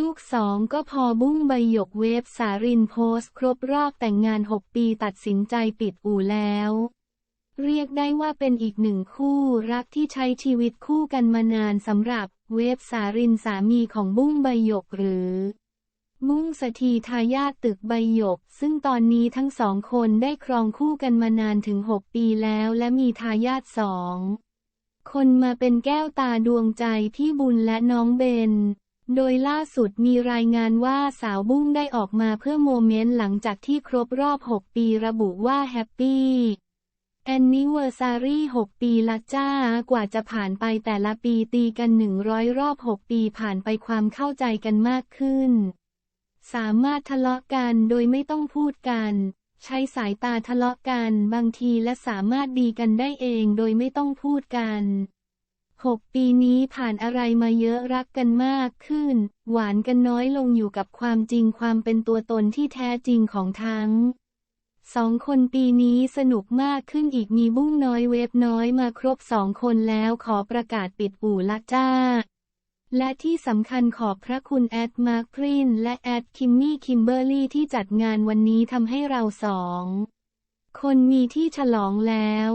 ลูกสองก็พอบุ้งใบหยกเวฟสารินโพสต์ครบรอบแต่งงาน 6 ปีตัดสินใจปิดอู่แล้ว เรียกได้ว่าเป็นอีกหนึ่งคู่รักที่ใช้ชีวิตคู่กันมานานสำหรับเวฟสารินสามีของบุ้งใบหยกหรือมุ่งสถีทายาทตึกใบหยก ซึ่งตอนนี้ทั้งสองคนได้ครองคู่กันมานานถึง 6 ปีแล้วและมีทายาทสองคนมาเป็นแก้วตาดวงใจพี่บุญและน้องเบน โดยล่าสุดมีรายงานว่าสาวบุ้งได้ออกมาเพื่อโมเมนต์หลังจากที่ครบรอบ 6 ปีระบุว่าแฮปปี้แอนนิเวอร์ซารี6 ปีละจ้ากว่าจะผ่านไปแต่ละปีตีกัน 100 รอบ 6 ปีผ่านไปความเข้าใจกันมากขึ้น สามารถทะเลาะกันโดยไม่ต้องพูดกัน ใช้สายตาทะเลาะกันบางทีและสามารถดีกันได้เองโดยไม่ต้องพูดกัน 6 ปีนี้ผ่านอะไรมาเยอะรักกันมากขึ้น หวานกันน้อยลงอยู่กับความจริงความเป็นตัวตนที่แท้จริงของทั้งสองคนปีนี้สนุกมากขึ้นอีกมีบุ้งน้อยเวฟน้อยมาครบสองคนแล้วขอประกาศปิดอู่ละจ้า และที่สำคัญขอบพระคุณแอดมาร์คพรินและแอดคิมมี่คิมเบอร์รี่ที่จัดงานวันนี้ทำให้เราสอง คนมีที่ฉลองแล้ว